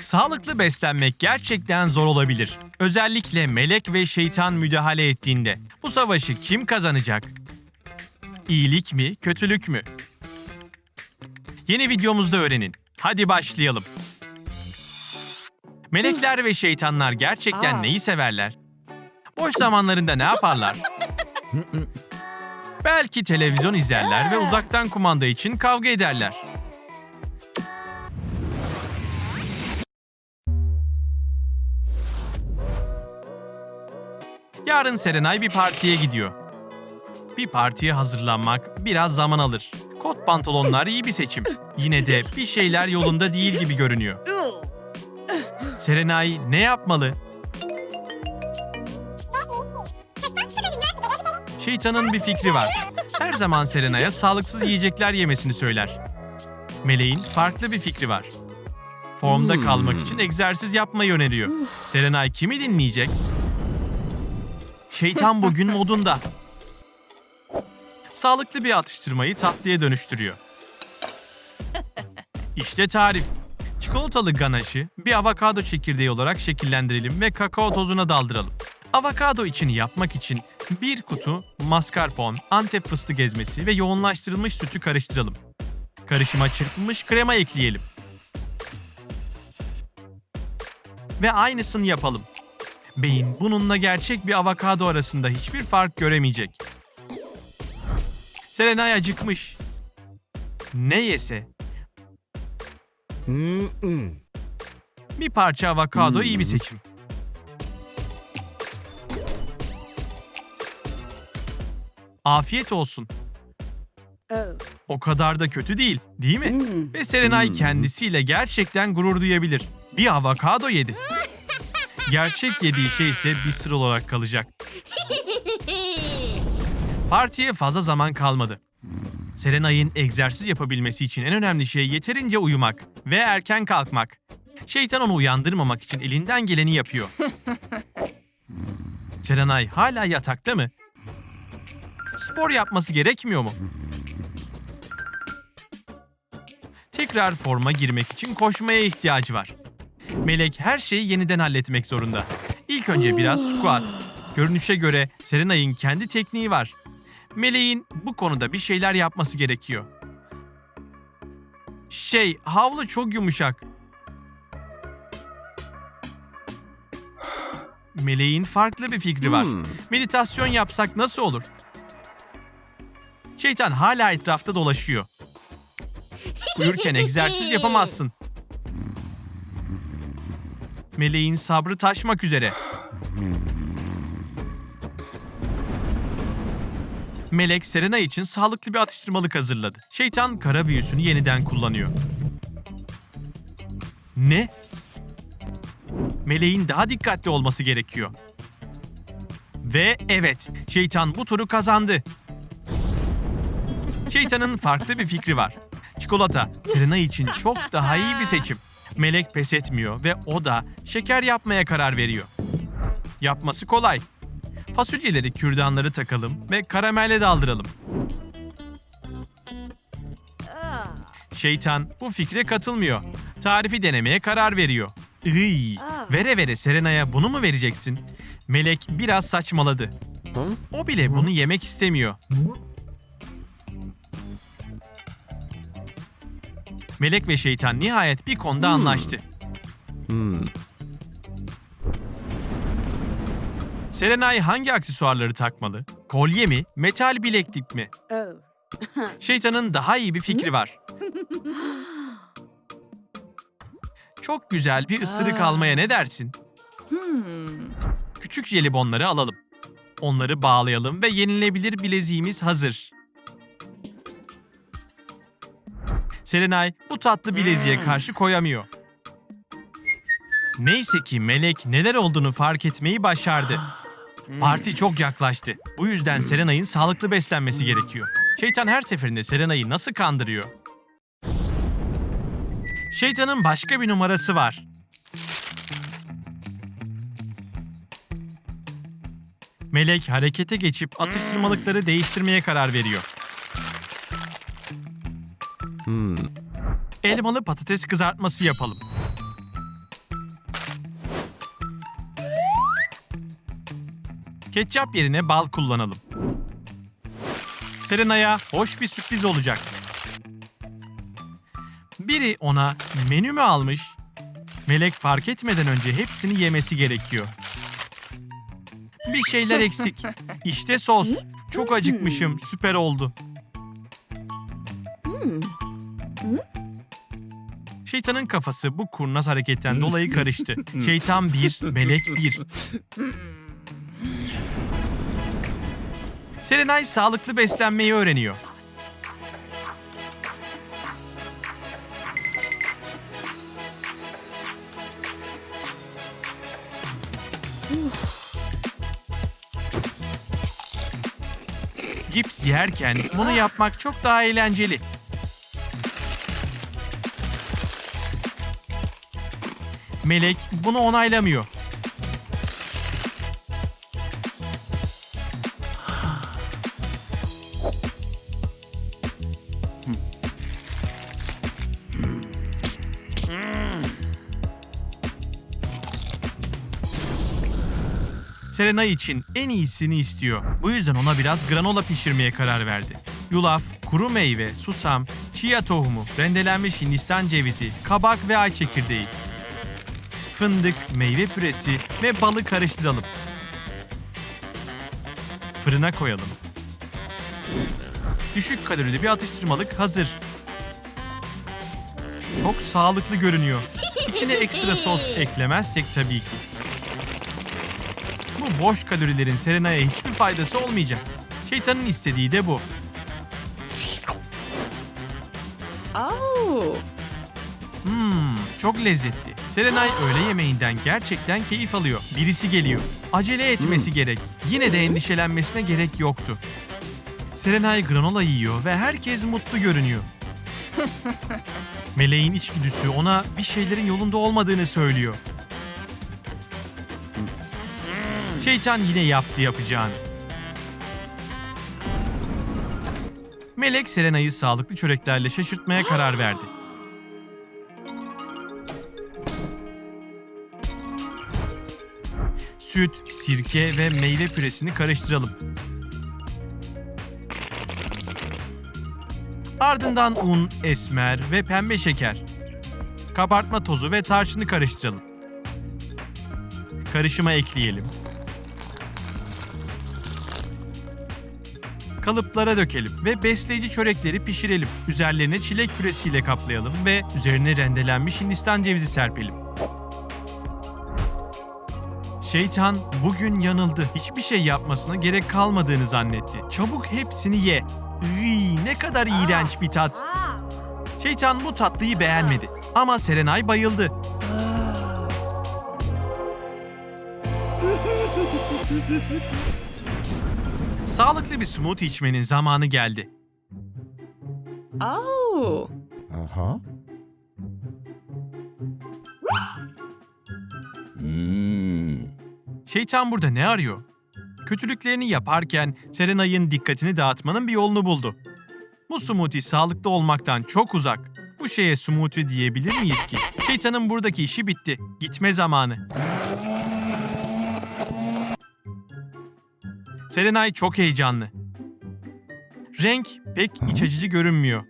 Sağlıklı beslenmek gerçekten zor olabilir. Özellikle melek ve şeytan müdahale ettiğinde. Bu savaşı kim kazanacak? İyilik mi, kötülük mü? Yeni videomuzda öğrenin. Hadi başlayalım. Melekler ve şeytanlar gerçekten neyi severler? Boş zamanlarında ne yaparlar? Belki televizyon izlerler ve uzaktan kumanda için kavga ederler. Yarın Serenay bir partiye gidiyor. Bir partiye hazırlanmak biraz zaman alır. Kot pantolonlar iyi bir seçim. Yine de bir şeyler yolunda değil gibi görünüyor. Serenay ne yapmalı? Şeytanın bir fikri var. Her zaman Serenay'a sağlıksız yiyecekler yemesini söyler. Meleğin farklı bir fikri var. Formda kalmak için egzersiz yapmayı öneriyor. Serenay kimi dinleyecek? Şeytan bugün modunda. Sağlıklı bir atıştırmayı tatlıya dönüştürüyor. İşte tarif. Çikolatalı ganaşı bir avokado çekirdeği olarak şekillendirelim ve kakao tozuna daldıralım. Avokado içini yapmak için bir kutu mascarpone, antep fıstık ezmesi ve yoğunlaştırılmış sütü karıştıralım. Karışıma çırpılmış krema ekleyelim. Ve aynısını yapalım. Beyin bununla gerçek bir avokado arasında hiçbir fark göremeyecek. Serenay acıkmış. Ne yese? Bir parça avokado iyi bir seçim. Afiyet olsun. O kadar da kötü değil, değil mi? Ve Serenay kendisiyle gerçekten gurur duyabilir. Bir avokado yedi. Gerçek yediği şey ise bir sır olarak kalacak. Partiye fazla zaman kalmadı. Serenay'ın egzersiz yapabilmesi için en önemli şey yeterince uyumak ve erken kalkmak. Şeytan onu uyandırmamak için elinden geleni yapıyor. Serenay hala yatakta mı? Spor yapması gerekmiyor mu? Tekrar forma girmek için koşmaya ihtiyacı var. Melek her şeyi yeniden halletmek zorunda. İlk önce biraz squat. Görünüşe göre Serenay'ın kendi tekniği var. Meleğin bu konuda bir şeyler yapması gerekiyor. Şey, havlu çok yumuşak. Meleğin farklı bir fikri var. Meditasyon yapsak nasıl olur? Şeytan hala etrafta dolaşıyor. Uyurken egzersiz yapamazsın. Meleğin sabrı taşmak üzere. Melek Serena için sağlıklı bir atıştırmalık hazırladı. Şeytan kara büyüsünü yeniden kullanıyor. Ne? Meleğin daha dikkatli olması gerekiyor. Ve evet, şeytan bu turu kazandı. Şeytanın farklı bir fikri var. Çikolata, Serena için çok daha iyi bir seçim. Melek pes etmiyor ve o da şeker yapmaya karar veriyor. Yapması kolay. Fasulyeleri, kürdanları takalım ve karamelle daldıralım. Şeytan bu fikre katılmıyor. Tarifi denemeye karar veriyor. Iy, vere vere Serena'ya bunu mu vereceksin? Melek biraz saçmaladı. O bile bunu yemek istemiyor. Melek ve şeytan nihayet bir konuda anlaştı. Serenay hangi aksesuarları takmalı? Kolye mi, metal bileklik mi? Oh. Şeytanın daha iyi bir fikri var. Çok güzel bir ısırık Aa. almaya ne dersin? Küçük jelibonları alalım. Onları bağlayalım ve yenilebilir bileziğimiz hazır. Serenay bu tatlı bileziğe karşı koyamıyor. Neyse ki Melek neler olduğunu fark etmeyi başardı. Parti çok yaklaştı. Bu yüzden Serenay'ın sağlıklı beslenmesi gerekiyor. Şeytan her seferinde Serenay'ı nasıl kandırıyor? Şeytanın başka bir numarası var. Melek harekete geçip atıştırmalıkları değiştirmeye karar veriyor. elmalı patates kızartması yapalım. Ketçap yerine bal kullanalım. Serena'ya hoş bir sürpriz olacak. Biri ona menü mü almış? Melek fark etmeden önce hepsini yemesi gerekiyor. Bir şeyler eksik. İşte sos. Çok acıkmışım. Süper oldu. Şeytanın kafası bu kurnaz hareketten dolayı karıştı. Şeytan bir, melek bir. Serenay sağlıklı beslenmeyi öğreniyor. Cips yerken bunu yapmak çok daha eğlenceli. Melek bunu onaylamıyor. Serenay için en iyisini istiyor. Bu yüzden ona biraz granola pişirmeye karar verdi. Yulaf, kuru meyve, susam, chia tohumu, rendelenmiş hindistan cevizi, kabak ve ay çekirdeği. Fındık, meyve püresi ve balı karıştıralım. Fırına koyalım. Düşük kalorili bir atıştırmalık hazır. Çok sağlıklı görünüyor. İçine ekstra sos eklemezsek tabii ki. Bu boş kalorilerin Serena'ya hiçbir faydası olmayacak. Şeytanın istediği de bu. Oh. Hmm, çok lezzetli. Serenay öğle yemeğinden gerçekten keyif alıyor. Birisi geliyor. Acele etmesi gerek. Yine de endişelenmesine gerek yoktu. Serenay granola yiyor ve herkes mutlu görünüyor. Meleğin içgüdüsü ona bir şeylerin yolunda olmadığını söylüyor. Şeytan yine yaptı yapacağını. Melek Serenay'ı sağlıklı çöreklerle şaşırtmaya karar verdi. Süt, sirke ve meyve püresini karıştıralım. Ardından un, esmer ve pembe şeker. Kabartma tozu ve tarçını karıştıralım. Karışıma ekleyelim. Kalıplara dökelim ve besleyici çörekleri pişirelim. Üzerlerine çilek püresiyle kaplayalım ve üzerine rendelenmiş hindistan cevizi serpelim. Şeytan bugün yanıldı. Hiçbir şey yapmasına gerek kalmadığını zannetti. Çabuk hepsini ye. Iy, ne kadar iğrenç bir tat. Şeytan bu tatlıyı beğenmedi. Ama Serenay bayıldı. Sağlıklı bir smoothie içmenin zamanı geldi. Oh. Aha. Hmm. Şeytan burada ne arıyor? Kötülüklerini yaparken Serenay'ın dikkatini dağıtmanın bir yolunu buldu. Bu smoothie sağlıklı olmaktan çok uzak. Bu şeye smoothie diyebilir miyiz ki? Şeytanın buradaki işi bitti. Gitme zamanı. Serenay çok heyecanlı. Renk pek iç açıcı görünmüyor.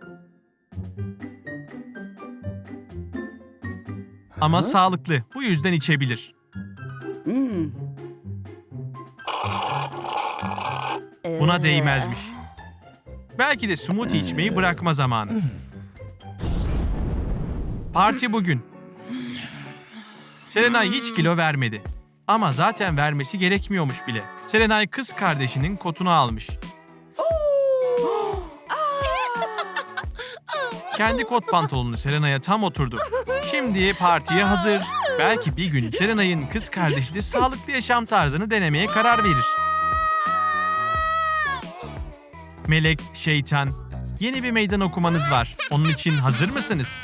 Ama sağlıklı. Bu yüzden içebilir. Buna değmezmiş. Belki de smoothie içmeyi bırakma zamanı. Parti bugün. Serenay hiç kilo vermedi. Ama zaten vermesi gerekmiyormuş bile. Serenay kız kardeşinin kotunu almış. Kendi kot pantolonu Serenay'a tam oturdu. Şimdi partiye hazır. Belki bir gün Serenay'ın kız kardeşi de sağlıklı yaşam tarzını denemeye karar verir. Melek, şeytan, yeni bir meydan okumanız var. Onun için hazır mısınız?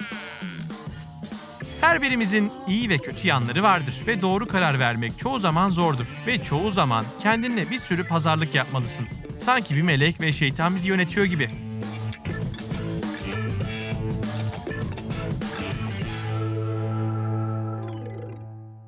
Her birimizin iyi ve kötü yanları vardır ve doğru karar vermek çoğu zaman zordur ve çoğu zaman kendinle bir sürü pazarlık yapmalısın. Sanki bir melek ve şeytan bizi yönetiyor gibi.